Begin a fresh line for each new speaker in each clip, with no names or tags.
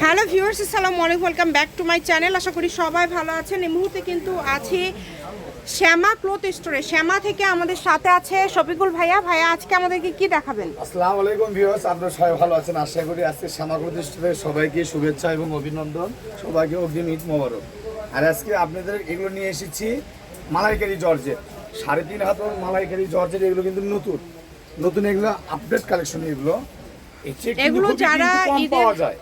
Hello viewers আসসালামু আলাইকুম welcome back to my channel. আশা করি সবাই ভালো আছেন। এই মুহূর্তে কিন্তু আছি শ্যামা ক্লথ স্টোরে। শ্যামা থেকে আমাদের সাথে আছে শফিকুল ভাইয়া। ভাইয়া আজকে আমাদেরকে কি দেখাবেন?
আসসালামু আলাইকুম ভিউয়ার্স আপনারা সবাই ভালো আছেন? আশা করি আজকে শ্যামা প্রতিষ্ঠানের সবাইকে শুভেচ্ছা এবং অভিনন্দন। সবাইকে অগ্রিম ঈদ মোবারক। আর আজকে আপনাদের এগুলো নিয়ে এসেছি মালাইকারি জর্জের সাড়ে তিন হাত মালাইকারি জর্জের এগুলো কিন্তু নতুন। নতুন এগুলো আপডেট কালেকশন এগুলো।
এগুলো যারা ঈদের-
পাওয়া যায়।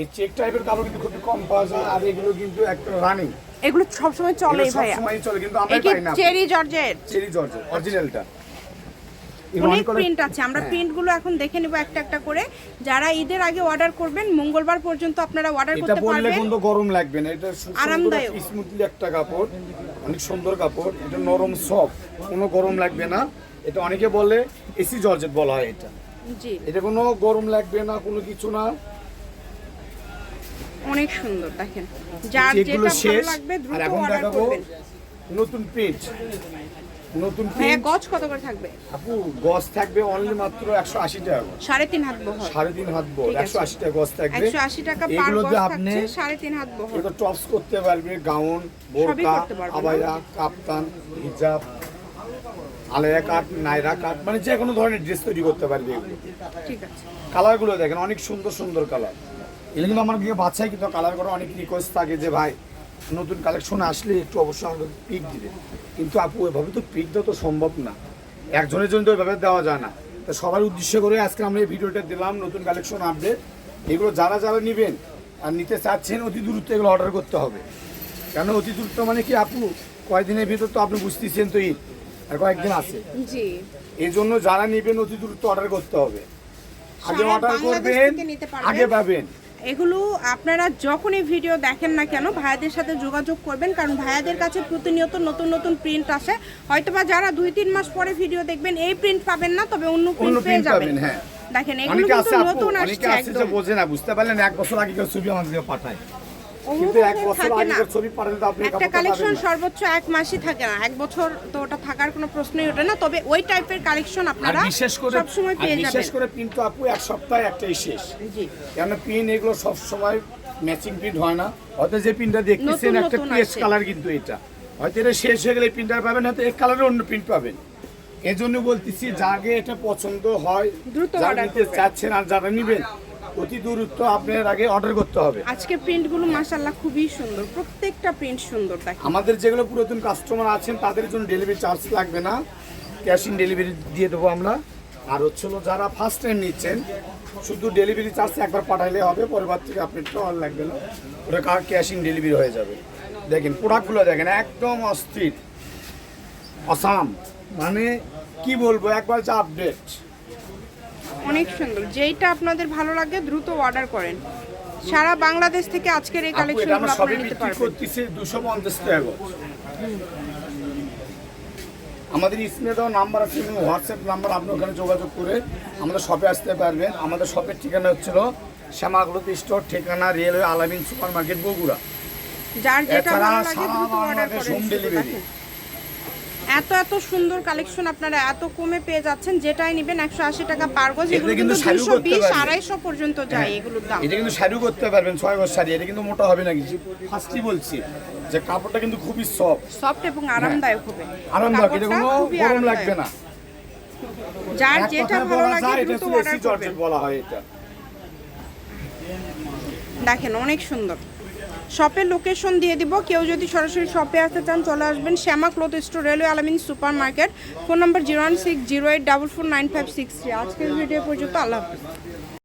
এই চেক টাইপের কাপড় কিন্তু খুবই কম পাওয়া যায় আর এগুলো কিন্তু একটা রানিং
এগুলো সবসময় চলেই ভাইয়া।
সবসময় চলে কিন্তু আমরা পাই না।
Cherry georgette?
চেরি জর্জের অরিজিনালটা
অনেক প্রিন্ট আছে আমরা প্রিন্টগুলো এখন দেখে নেব একটা একটা করে। যারা ঈদের আগে অর্ডার করবেন মঙ্গলবার পর্যন্ত আপনারা অর্ডার
এটা
করতে পারবেন।
কিন্তু গরম লাগবে না এটা
আরামদায়ক।
স্মুথলি একটা কাপড় অনেক সুন্দর কাপড় এটা নরম সফট কোনো গরম লাগবে না। এটা অনেকে বলে এসি জর্জেট বলা হয় এটা।
জি।
এটা কোনো গরম লাগবে না কোনো কিছু না।
অনেক সুন্দর দেখেন। যার যেটা ভালো লাগবে দ্রুত অর্ডার করবেন।
নতুন প্রিন্ট নতুন প্রিন্ট
গজ কত করে থাকবে?
আপু গজ থাকবে অনলি মাত্র একশো আশি টাকা গজ।
সাড়ে তিন হাত বহর।
সাড়ে তিন হাত। একশো আশি টাকা গজ থাকবে।
একশো আশি টাকা পার গজ থাকছে সাড়ে তিন হাত বহর।
এটা টপস করতে পারবে গাউন বোরকা আবায়া কাপ্তান হিজাব আলেয়া কাট নাইরা কাট মানে যে কোনো ধরনের ড্রেস তৈরি করতে পারবে
ঠিক আছে।
কালারগুলো দেখেন অনেক সুন্দর সুন্দর কালার এগুলো আমার গিয়ে বাচ্চাই কিন্তু কালার করে অনেক রিকোয়েস্ট থাকে যে ভাই নতুন কালেকশন আসলে একটু অবশ্যই আমাদের পিক দিবে। কিন্তু আপু এভাবে তো পিক দেওয়া তো সম্ভব না। একজনের জন্য তো এভাবে দেওয়া যায় না। তো সবার উদ্দেশ্য করে আজকে আমরা এই ভিডিওটা দিলাম নতুন কালেকশন আপডেট এগুলো যারা যারা নেবেন আর নিতে চাচ্ছেন অতি দূরত্ব এগুলো অর্ডার করতে হবে। কেন অতি দূরত্ব মানে কি আপু? কয়েকদিনের ভিতর তো আপনি বুঝতেছেন তো ঈদ আর কয়েকদিন আছে। এই জন্য যারা নেবেন অতি দূরত্ব অর্ডার করতে হবে। আগে অর্ডার করবেন। আগে পাবেন
এগুলো আপনারা যখনই ভিডিও দেখেন না কেন ভাইয়াদের সাথে যোগাযোগ করবেন কারণ ভাইয়াদের কাছে প্রতিনিয়ত নতুন নতুন প্রিন্ট আসে। হয়তোবা যারা দুই তিন মাস পরে ভিডিও দেখবেন এই প্রিন্ট পাবেন না তবে অন্য প্রিন্ট পেয়ে যাবেন।
হ্যাঁ।
দেখেন এগুলো নতুন আসছে একদম।
বোঝে না বুঝতে পারলেন এক বছর আগে ছবি আমাদের পাঠায়। কিন্তু এক বছর
থাকে
ছবি পাঠালে তো আপনি
একটা কালেকশন সর্বোচ্চ এক মাসই থাকে না। এক বছর তো ওটা থাকার কোনো প্রশ্নই ওঠে না। তবে ওই টাইপের কালেকশন আপনারা
বিশেষ করে
সব সময়
আর
পেয়ে
বিশেষ করে প্রিন্ট তো আপু এক সপ্তাহে একটাই শেষ।
জি।
কেন প্রিন্ট এগুলো সব সময় ম্যাচিং প্রিন্ট হয় না। হয়তো যে প্রিন্টটা দেখতেছেন একটা কালার কিন্তু এটা। হয়তো এটা শেষ হয়ে গেলে প্রিন্টার পাবেন হয়তো এক কালারের অন্য প্রিন্ট পাবেন। এই জন্য বলতেছি যাকে এটা পছন্দ হয়
দ্রুত
যারা
order
নিতে চাচ্ছেন আর যারা নেবেন অতি দূরত্ব আপনার আগে অর্ডার করতে হবে।
আজকে প্রিন্টগুলো মাশাল্লাহ খুবই সুন্দর প্রত্যেকটা প্রিন্ট সুন্দর দেখেন।
আমাদের যেগুলো পুরাতন কাস্টমার আছেন তাদের জন্য ডেলিভারি চার্জ লাগবে না। ক্যাশ ইন ডেলিভারি দিয়ে দেবো আমরা। আর হচ্ছে যারা ফার্স্ট টাইম নিচ্ছেন শুধু ডেলিভারি চার্জ একবার পাঠাইলে হবে পরের থেকে আপনি আর লাগবে না। ওটা কার ক্যাশ ইন ডেলিভারি হয়ে যাবে। দেখেন প্রোডাক্টগুলো দেখেন একদম অস্থির অসাম। মানে কি বলব একবার যে আপডেট
অনেক সুন্দর। যেইটা আপনাদের ভালো লাগে দ্রুত অর্ডার করেন। সারা বাংলাদেশ থেকে আজকের এই কালেকশনগুলো
আমরা
আপনারা নিতে পারবেন।
করতেছি দুশো পঞ্চাশ টাকা গজ। আমাদের স্ক্রিনে দেওয়া নাম্বার আছে হোয়াটসঅ্যাপ নাম্বার আপনি ওখানে যোগাযোগ করে আমাদের শপে আসতে পারবেন। আমাদের শপের ঠিকানা হচ্ছিল শ্যামাগ্রত স্টোর ঠিকানা railway Alamin super market Bogura.
যার যেটা ভালো লাগে দ্রুত অর্ডার করেন। এত এত সুন্দর কালেকশন আপনারা এত কমে পেয়ে যাচ্ছেন যেটাই নেবেন একশো আশি টাকা পার গজ
এগুলো কিন্তু
কিন্তু দুশো বিশ আড়াইশো পর্যন্ত যায় এগুলোর দাম।
এটা কিন্তু শাড়িও করতে পারবেন ছয় গজ শাড়ি এটা কিন্তু মোটা হবে না কিছু। ফার্স্টই বলছি যে কাপড়টা কিন্তু খুবই সফট
সফট এবং আরামদায়ক হবে।
আরামদায়ক এটা কোনো গরম লাগবে না।
যার যেটা ভালো লাগে দ্রুত অর্ডার করবেন।
বলা হয় এটা।
দেখেন অনেক সুন্দর। শপের লোকেশন দিয়ে দিব। কেউ যদি সরাসরি শপে আসতে চান, চলে আসবেন Shyama cloth store, railway Alamin super market phone number zero one six zero eight double four nine five six আজকের ভিডিও পর্যন্ত, আল্লাহ হাফিজ।